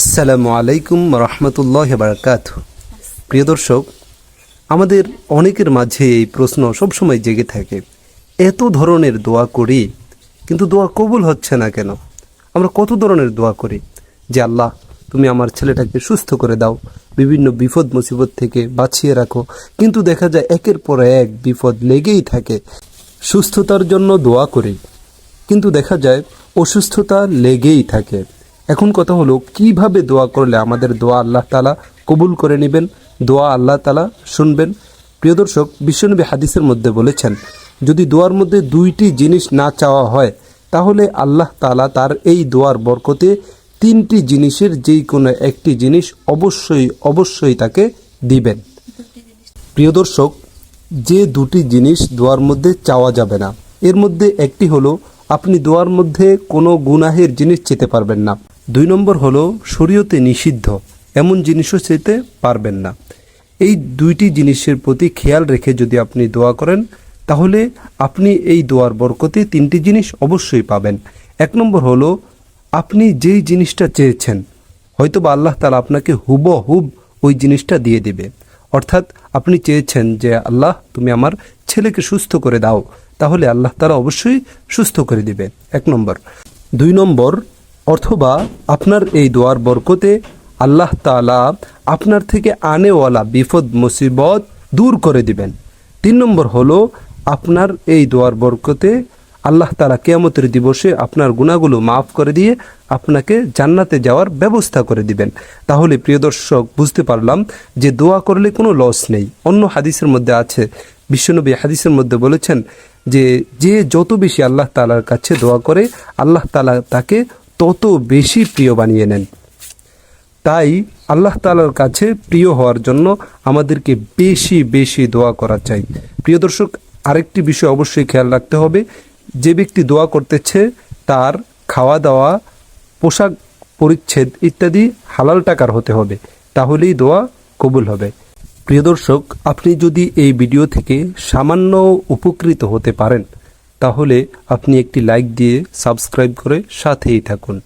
আসসালামু আলাইকুম রহমতুল্লাহ বারাকাত। প্রিয় দর্শক, আমাদের অনেকের মাঝে এই প্রশ্ন সবসময় জেগে থাকে, এত ধরনের দোয়া করি, কিন্তু দোয়া কবুল হচ্ছে না কেন? আমরা কত ধরনের দোয়া করি? যে আল্লাহ, তুমি আমার ছেলেটাকে সুস্থ করে দাও, বিভিন্ন বিপদ মুসিবত থেকে বাঁচিয়ে রাখো। কিন্তু দেখা যায় একের পর এক বিপদ লেগেই থাকে। সুস্থতার জন্য দোয়া করি, কিন্তু দেখা যায় অসুস্থতা লেগেই থাকে। এখন কথা হলো, কীভাবে দোয়া করলে আমাদের দোয়া আল্লাহ তালা কবুল করে নেবেন, দোয়া আল্লাহ তালা শুনবেন? প্রিয় দর্শক, বিশ্বনবী হাদিসের মধ্যে বলেছেন, যদি দোয়ার মধ্যে দুইটি জিনিস না চাওয়া হয়, তাহলে আল্লাহ তালা তার এই দোয়ার বরকতে তিনটি জিনিসের যেই কোনো একটি জিনিস অবশ্যই অবশ্যই তাকে দিবেন। প্রিয় দর্শক, যে দুটি জিনিস দোয়ার মধ্যে চাওয়া যাবে না, এর মধ্যে একটি হলো, আপনি দোয়ার মধ্যে কোনো গুনাহের জিনিস চেতে পারবেন না। দুই নম্বর হলো, শরীয়তে নিষিদ্ধ। এমন জিনিসও চেতে পারবেন না। এই দুইটি জিনিসের প্রতি খেয়াল রেখে যদি আপনি দোয়া করেন, তাহলে আপনি এই দোয়ার বরকতে তিনটি জিনিস অবশ্যই পাবেন। এক নম্বর হলো, আপনি যেই জিনিসটা চেয়েছেন হয়তো বা আল্লাহ তালা আপনাকে হুবহুব ওই জিনিসটা দিয়ে দেবে। অর্থাৎ আপনি চেয়েছেন যে, আল্লাহ, তুমি আমার ছেলেকে সুস্থ করে দাও। তাহলে আল্লাহ তালা অবশ্যই সুস্থ করে দিবে। এক নম্বর। দুই নম্বর অথবা আপনার এই দোয়ার বরকতে আল্লাহ তালা আপনার থেকে আনেওয়ালা বিপদ, মুসিবত দূর করে দিবেন। তিন নম্বর হলো, আপনার এই দোয়ার বরকতে আল্লাহ তালা কেয়ামতের দিবসে আপনার গুণাগুলো মাফ করে দিয়ে আপনাকে জান্নাতে যাওয়ার ব্যবস্থা করে দিবেন। তাহলে প্রিয় দর্শক, বুঝতে পারলাম যে দোয়া করলে কোনো লস নেই। অন্য হাদিসের মধ্যে আছে, বিশ্বনবী হাদিসের মধ্যে বলেছেন যে যে যত বেশি আল্লাহ তালার কাছে দোয়া করে, আল্লাহ তালা তাকে তত বেশি প্রিয় বানিয়ে নেন। তাই আল্লাহ তালার কাছে প্রিয় হওয়ার জন্য আমাদেরকে বেশি বেশি দোয়া করা চাই। প্রিয় দর্শক, আরেকটি বিষয় অবশ্যই খেয়াল রাখতে হবে। যে ব্যক্তি দোয়া করতেছে, তার খাওয়া দাওয়া পোশাক পরিচ্ছেদ ইত্যাদি হালাল টাকার হতে হবে। তাহলেই দোয়া কবুল হবে। প্রিয় দর্শক, আপনি যদি এই ভিডিও থেকে সামান্য উপকৃত হতে পারেন তাহলে আপনি একটি লাইক দিয়ে সাবস্ক্রাইব করে সাথেই থাকুন।